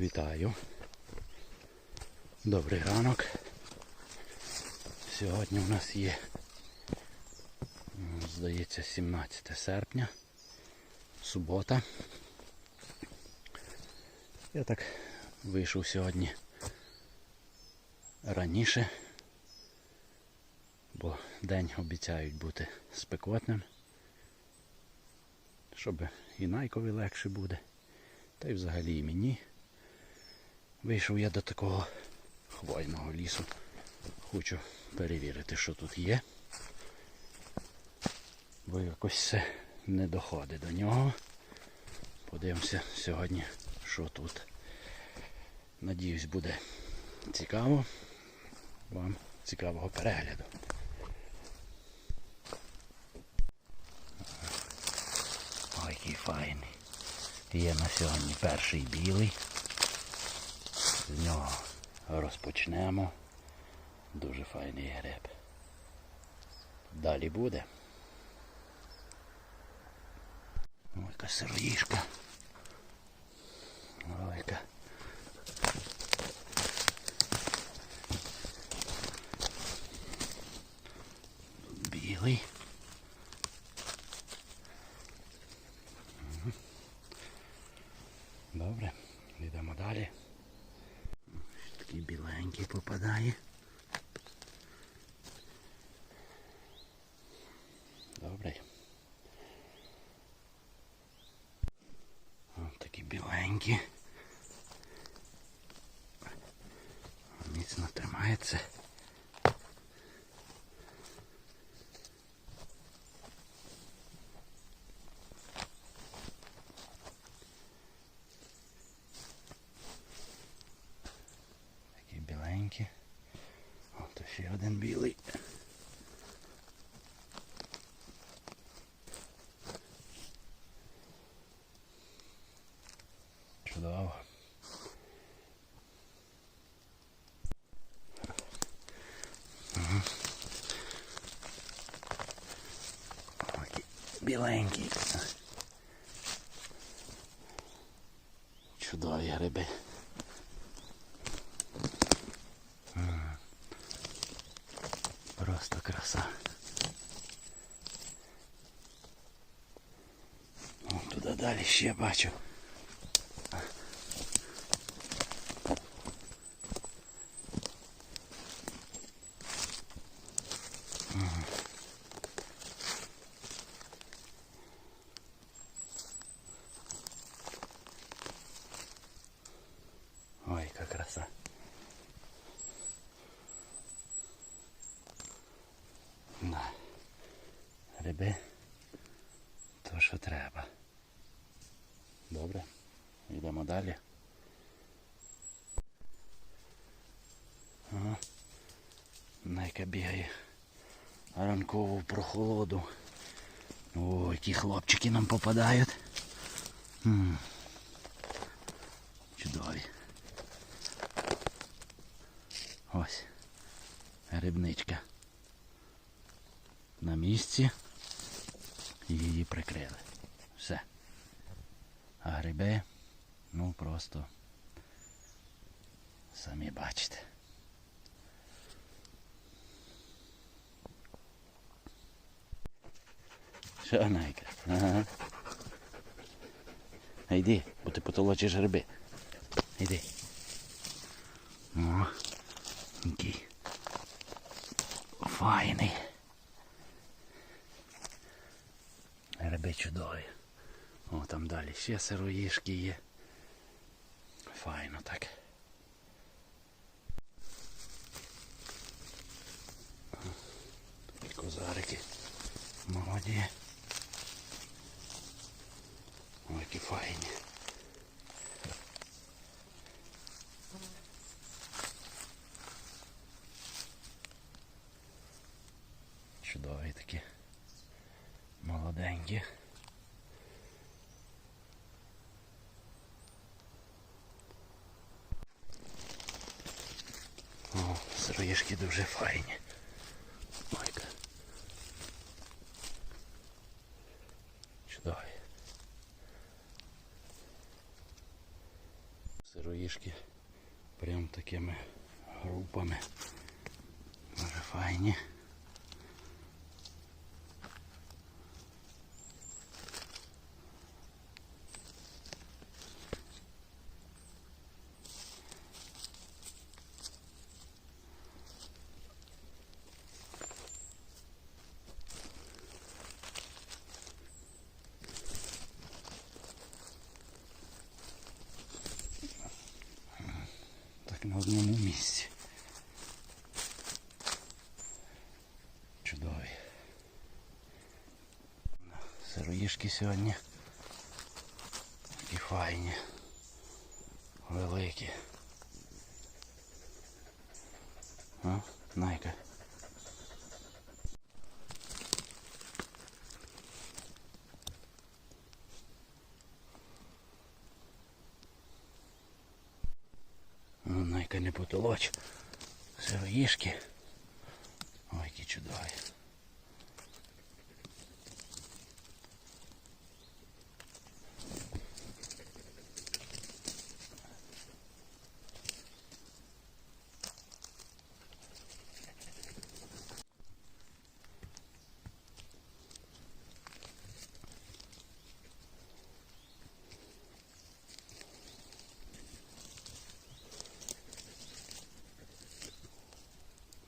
Вітаю. Добрий ранок. Сьогодні у нас є, здається, 17 серпня, субота. Я так вийшов сьогодні раніше, бо день обіцяють бути спекотним, щоб і найкові легше буде, та й взагалі і мені. Вийшов я до такого хвойного лісу. Хочу перевірити, що тут є. Бо якось все не доходить до нього. Подивимося сьогодні, що тут. Надіюсь, буде цікаво. Вам цікавого перегляду. Ой, який файний. Є на сьогодні перший білий. З нього розпочнемо. Дуже файний гриб. Далі буде. Ой, яка сироїшка. Ой, яка. Тут білий. Мгм. Добре, йдемо далі. Такий біленький попадає. Добре. Ось такі біленькі. Міцно тримається. Такі біленькі. От ще один білий. Чудово. Ага. Такі Біленький. Чудові гриби. Просто краса. О, туди далі ще бачу. Ой, яка краса. Да. Гриби то, що треба. Добре, йдемо далі. Ага. Найка бігає ранкову прохолоду. О, які хлопчики нам попадають. Чудові. Ось. Грибничка. На місці. Її прикрили. Все. А гриби, ну просто самі бачите. Що найка? Ага. Йди, бо ти потолочиш гриби. Йди. О, який. Файний. Гриби чудові. О, там далі ще сироїшки є. Файно так. Козарики. Молоді. Ой, які файні. Чудові такі. Молоденькі. О, сироїшки дуже файні. Ой-ка. Чудові. Сироїшки такими групами. Дуже файні. Так на одному місці. Чудові. Сироїшки сьогодні. Такі файні. Великі. А, найка. Найка не потолоч. Сироїшки. Ой, які чудові.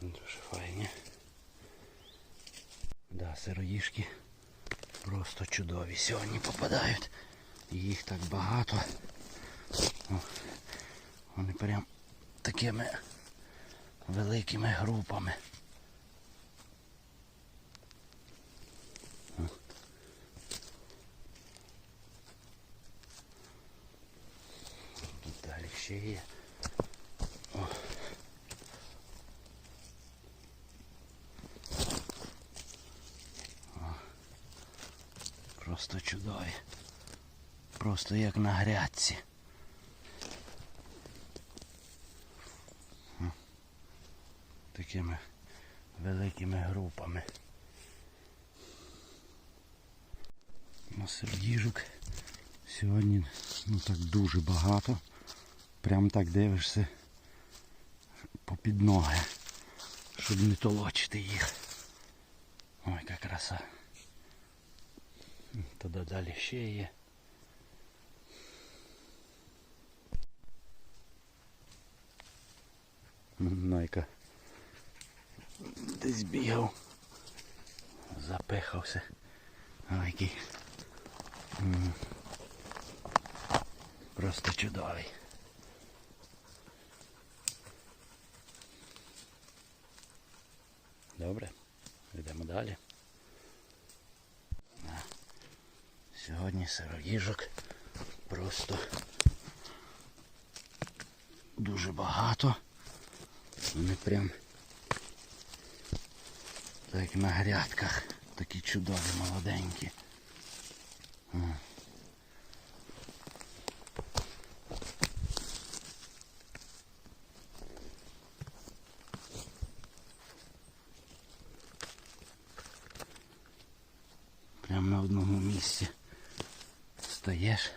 Дуже файні. Да, сироїшки просто чудові сьогодні попадають. Їх так багато. О, Вони прям такими великими групами. Тут далі ще є. Просто чудові. Просто як на грядці. Такими великими групами. Масердіжок сьогодні ну так дуже багато. Прям так дивишся попід ноги, щоб не толочити їх. Ой, яка краса. Туди далі ще є. Найка десь бігав, запихався. Ой, Просто чудовий. Добре, йдемо далі. Сьогодні сироїжок просто дуже багато. Вони прям так на грядках. Такі чудові молоденькі. О. Прям на одному місці стаєш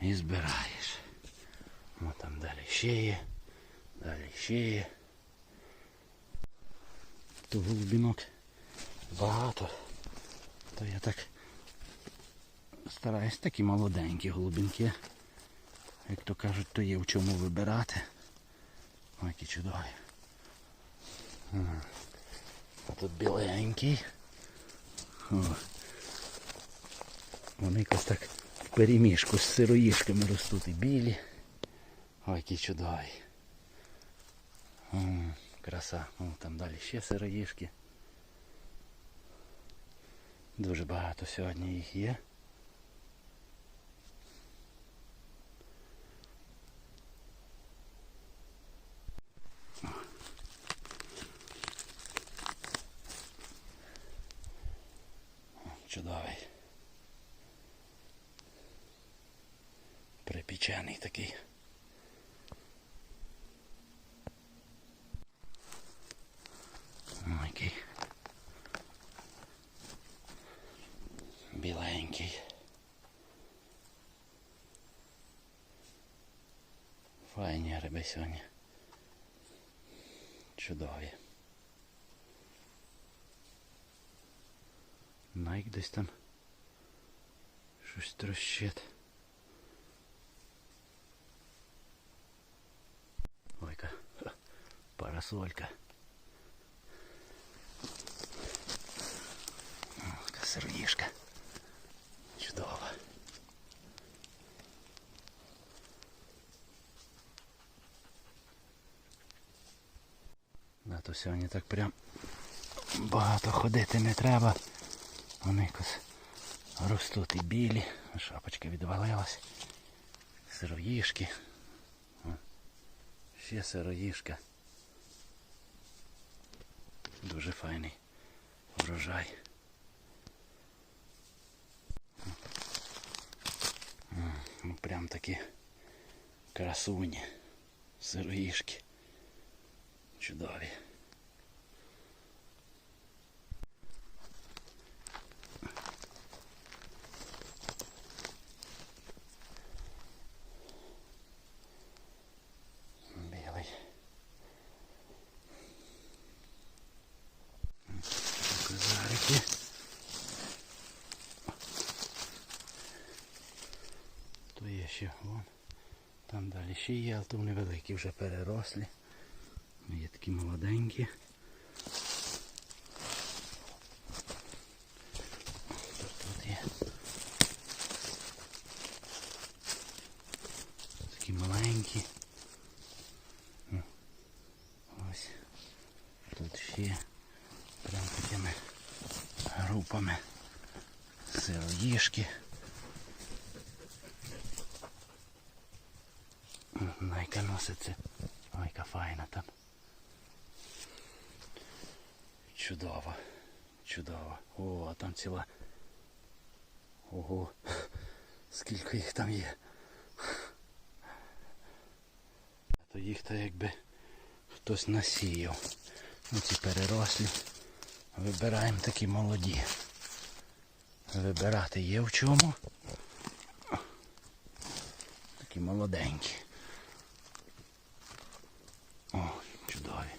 і збираєш. О, там далі ще є, далі ще є. То голубінок багато. То я так стараюсь такі молоденькі голубінки. Як то кажуть, то є в чому вибирати. Ой, які чудові. А тут біленький. О. Вони якось так в переміжку з сироїшками ростуть і білі. Ой, які чудові. О, краса. О, там далі ще сироїшки. Дуже багато сьогодні їх є. Чудовий. Припічений такий. Ой, який. Біленький. Файні гриби сьогодні. Чудові. Найк десь там щось трощить. Парасолька. О, сироїшка. Чудово. Да, то сьогодні так прям багато ходити не треба. Вони якось ростуть і білі. Шапочка відвалилась. Сироїшки. Ще сироїшка. Дуже файний врожай. Ну, прям такі красуні. Сироїшки. Чудові. Білий. Козарики. То є ще вон. Там далі ще є, але то вони великі вже перерослі. Є такі молоденькі. Тут, тут є. Такі маленькі. Ну, Ось. Тут ще прям такими групами сироїшки. Найка носиться. Ой, яка файна там. Чудово. Чудово. О, а там ціла. Ого. Скільки їх там є. То їх то якби хтось насіяв. Ну ці перерослі. Вибираємо такі молоді. Вибирати є в чому. Такі молоденькі. О, чудові.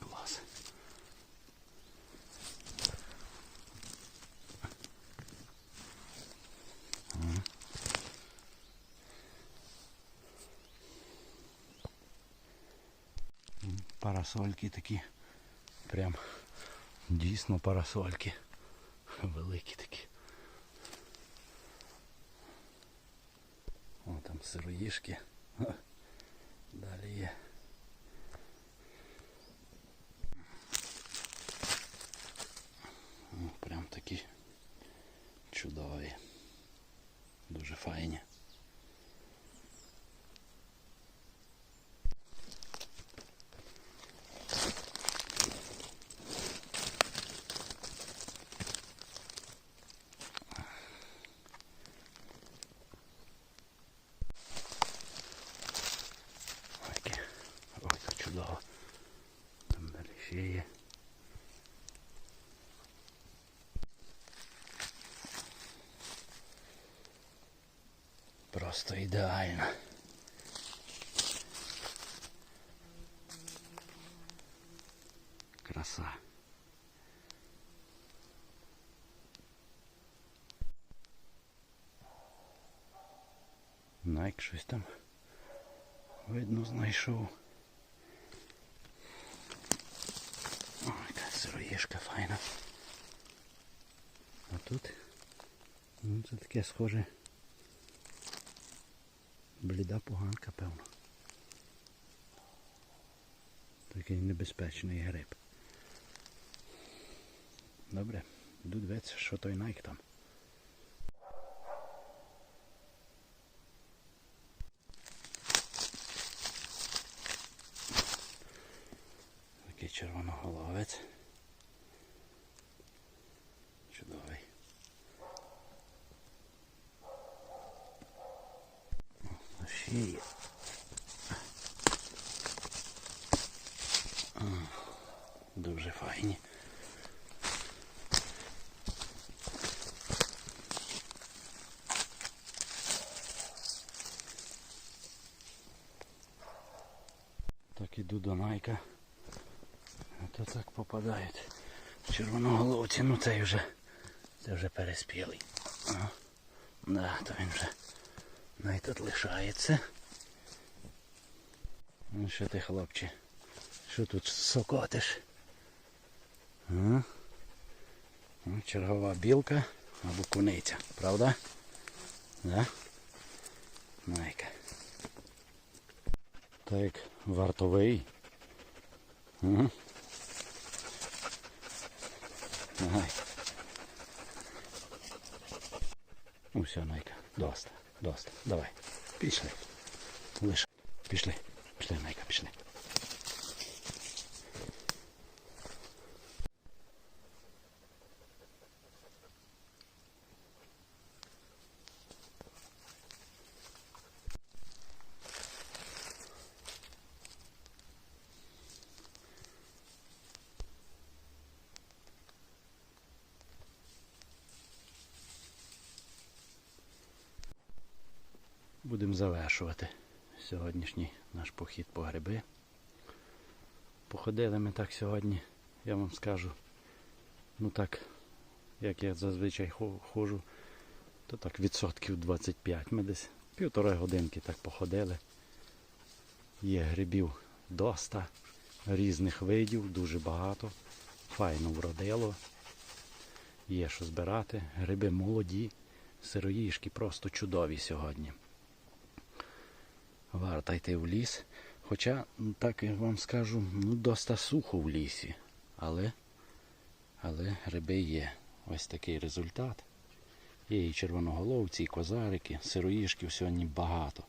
Клас. М. М, Парасольки такі. Прям дійсно парасольки. Великі такі. О, там сироїшки. Далі є. О, прям такі чудові. Дуже файні. Ой, яке. Ой, як чудово. Там далі ще є. Просто ідеально. Краса. Найк щось там видно знайшов. Ой, яка сироїшка файна. А тут ну, це таке схоже. Бліда поганка, певно. Такий небезпечний гриб. Добре, йду дивитися, що той найк там. Такий червоноголовець. Чудовий. О, ще є. О, Дуже файні. Так і йду до найка. А то так попадають. Червоноголовці, ну цей вже, це вже переспілий. Ага. Да, то він вже най тут лишається. Ну що ти, хлопче? Що тут сокотиш? А? Ну, Чергова білка або куниця, правда? Да? Найка. Так як вартовий. Ага. Все, Найка, доста, доста. Давай. Пішли. Лише. Пішли. Пішли, Найка, пішли. Будемо завершувати сьогоднішній наш похід по гриби. Походили ми так сьогодні, я вам скажу. Ну так, як я зазвичай ходжу, то так відсотків 25. Ми десь півтори годинки так походили. Є грибів доста, різних видів, дуже багато. Файно вродило. Є що збирати. Гриби молоді, сироїшки просто чудові сьогодні. Варто йти в ліс. Хоча, ну, так я вам скажу, ну доста сухо в лісі. Але, але гриби є. Ось такий результат. Є і червоноголовці, і козарики, сироїшків сьогодні багато.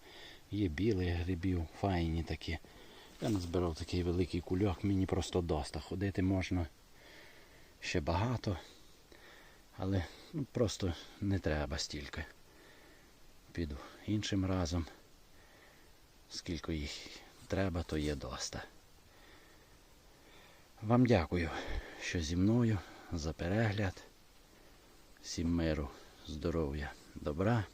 Є білих грибів, файні такі. Я назбирав такий великий кульок, мені просто доста. Ходити можна ще багато, але ну, просто не треба стільки. Піду іншим разом. Скільки їх треба, то є доста. Вам дякую, що зі мною за перегляд. Всім миру, здоров'я, добра.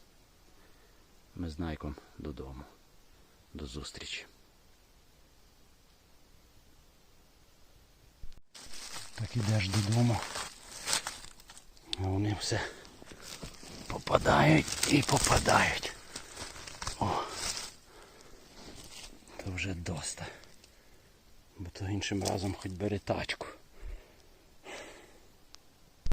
Ми з Найком додому. До зустрічі. Так ідеш додому. А вони все попадають і попадають. О. То вже доста. Бо то іншим разом хоч бери тачку.